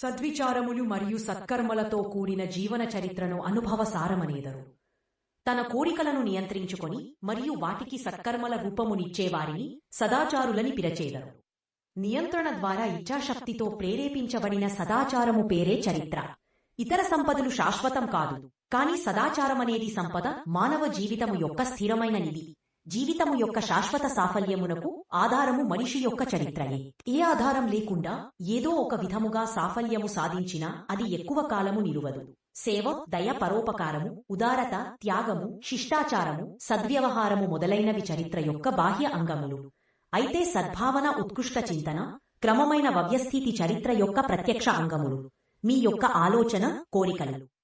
సద్విచారములు మరియు సత్కర్మలతో కూడిన జీవన చరిత్రను అనుభవ సారమనేదరు తన కోరికలను నియంత్రించుకొని మరియు వాటికి సత్కర్మల రూపమునిచ్చేవారిని సదాచారులని పిరచేదరు నియంత్రణ ద్వారా ఇచ్ఛాశక్తితో ప్రేరేపించబడిన సదాచారము పేరే చరిత్ర. ఇతర సంపదలు శాశ్వతం కాదు కాని సదాచారమనేది సంపద మానవ జీవితము యొక్క స్థిరమైన నిధి. జీవితము యొక్క శాశ్వత సాఫల్యమునకు ఆధారము మనిషి యొక్క చరిత్రయే. ఏ ఆధారం లేకుండా ఏదో ఒక విధముగా సాఫల్యము సాధించినా అది ఎక్కువ కాలము నిలువదు. సేవ దయ పరోపకారము ఉదారత త్యాగము శిష్టాచారము సద్వ్యవహారము మొదలైనవి చరిత్ర యొక్క బాహ్య అంగములు. అయితే సద్భావన ఉత్కృష్ట చింతన క్రమమైన వ్యవస్థితి చరిత్ర యొక్క ప్రత్యక్ష అంగములు. మీ యొక్క ఆలోచన కోరికలు.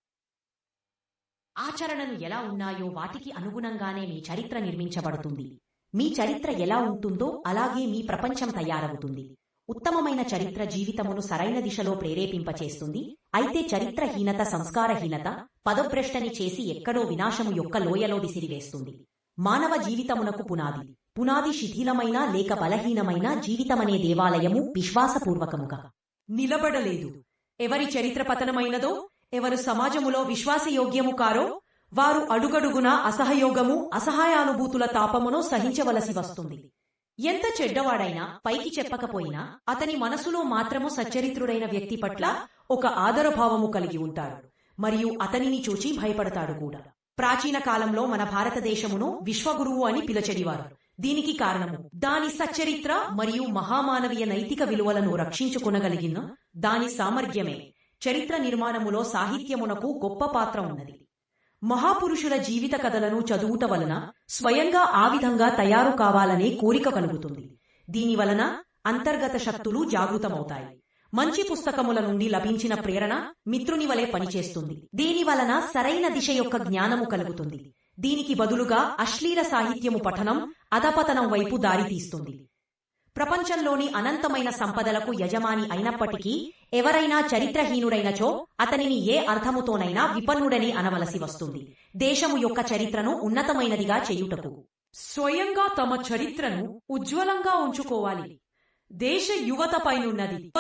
ఆచరణలు ఎలా ఉన్నాయో వాటికి అనుగుణంగానే మీ చరిత్ర నిర్మించబడుతుంది. మీ చరిత్ర ఎలా ఉంటుందో అలాగే మీ ప్రపంచం తయారవుతుంది. ఉత్తమమైన చరిత్ర జీవితమును సరైన దిశలో ప్రేరేపింపచేస్తుంది. అయితే చరిత్రహీనత సంస్కారహీనత పదభ్రష్టని చేసి ఎక్కడో వినాశము యొక్క లోయలో విసిరివేస్తుంది. మానవ జీవితమునకు పునాది. పునాది శిథిలమైన లేక బలహీనమైన జీవితమనే దేవాలయము విశ్వాసపూర్వకముగా. నిలబడలేదు. ఎవరి చరిత్ర పతనమైనదో ఎవరు సమాజములో విశ్వాసయోగ్యము కారో వారు అడుగడుగున అసహయోగము అసహాయానుభూతుల తాపమును సహించవలసి వస్తుంది. ఎంత చెడ్డవాడైనా పైకి చెప్పకపోయినా అతని మనసులో మాత్రము సచ్చరిత్రుడైన వ్యక్తి పట్ల ఒక ఆదరభావము కలిగి ఉంటాడు. మరియు అతనిని చూచి భయపడతాడు కూడా. ప్రాచీన కాలంలో మన భారతదేశమును విశ్వగురువు అని పిలచెడివారు. దీనికి కారణము దాని సచ్చరిత్ర మరియు మహామానవీయ నైతిక విలువలను రక్షించుకొనగలిగిన దాని సామర్థ్యమే. చరిత్ర నిర్మాణములో సాహిత్యమునకు గొప్ప పాత్ర ఉన్నది. మహాపురుషుల జీవిత కథలను చదువుట వలన స్వయంగా ఆ విధంగా తయారు కావాలనే కోరిక కలుగుతుంది. దీని వలన అంతర్గత శక్తులు జాగృతమవుతాయి. మంచి పుస్తకముల నుండి లభించిన ప్రేరణ మిత్రుని వలె పనిచేస్తుంది. దీని వలన సరైన దిశ యొక్క జ్ఞానము కలుగుతుంది. దీనికి బదులుగా అశ్లీల సాహిత్యము పఠనం అధపతనం వైపు దారితీస్తుంది. ప్రపంచంలోని అనంతమైన సంపదలకు యజమాని అయినప్పటికీ ఎవరైనా చరిత్రహీనుడైనచో అతనిని ఏ అర్థముతోనైనా విపన్నుడని అనవలసి వస్తుంది. దేశము యొక్క చరిత్రను ఉన్నతమైనదిగా చేయుటకు. స్వయంగా తమ చరిత్రను ఉజ్వలంగా ఉంచుకోవాలి. దేశ యువత పైనున్నది.